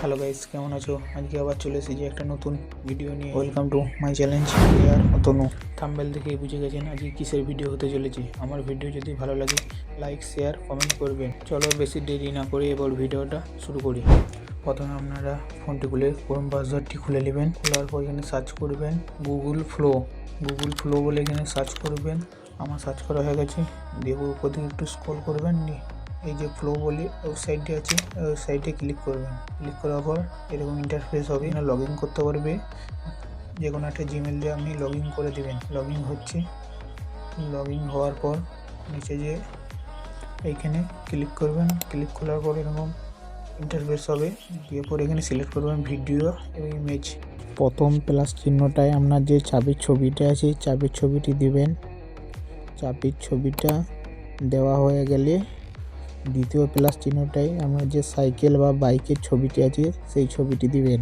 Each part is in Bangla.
হ্যালো গাইস কেমন আছো? আজকে আবার চলে এসেছি একটা নতুন ভিডিও নিয়ে। ওয়েলকাম টু মাই চ্যালেঞ্জ আর অতনু থাম্বেল দেখে বুঝে গেছেন আজকে কিসের ভিডিও হতে চলেছে। আমার ভিডিও যদি ভালো লাগে লাইক শেয়ার কমেন্ট করবেন। চলো বেশি দেরি না করে এবার ভিডিওটা শুরু করি। প্রথমে আপনারা ফোনটি খুলে ক্রোম ব্রাউজারটি খুলে নেবেন। খোলার পর এখানে সার্চ করবেন গুগল ফ্লো গুগল ফ্লো বলে এখানে সার্চ করবেন। আমার সার্চ করা হয়ে গেছে। দিয়ে উপর দিকে একটু স্ক্রল করবেন, নিয়ে এই যে ফ্লো বলে ওয়েবসাইটটি আছে ওয়েবসাইটে ক্লিক করবেন। ক্লিক করার পর এরকম ইন্টারফেস হবে, এখানে লগ ইন করতে পারবে। যে কোনো একটা জিমেল দিয়ে আপনি লগ ইন করে দেবেন। লগ ইন হচ্ছে। লগ ইন হওয়ার পর নিচে যে এইখানে ক্লিক করবেন। ক্লিক করার পর এরকম ইন্টারফেস হবে। দিয়ে পর এখানে সিলেক্ট করবেন ভিডিও এবং ইমেজ প্রথম প্লাস চিহ্নটায় আপনার যে চাবির ছবিটা আছে, চাবির ছবিটি দিবেন। চাবির ছবিটা দেওয়া হয়ে গেলে দ্বিতীয় প্লাস চিহ্নটাই আমার যে সাইকেল বা বাইকের ছবিটি আছে, সেই ছবিটি দিবেন।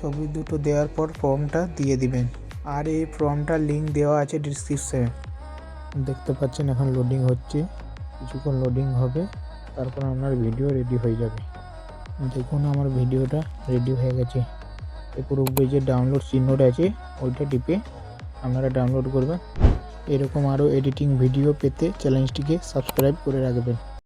ছবি দুটো দেওয়ার পর ফর্মটা দিয়ে দিবেন। আর এই ফর্মটার লিঙ্ক দেওয়া আছে ডিসক্রিপশনে। দেখতে পাচ্ছেন এখন লোডিং হচ্ছে। কিছুক্ষণ লোডিং হবে, তারপর আপনার ভিডিও রেডি হয়ে যাবে। দেখুন আমার ভিডিওটা রেডি হয়ে গেছে। এরপর উপরে যে ডাউনলোড চিহ্নটা আছে, ওইটা টিপে আপনারা ডাউনলোড করবেন। এরকম আরও এডিটিং ভিডিও পেতে চ্যানেলটিকে সাবস্ক্রাইব করে রাখবেন।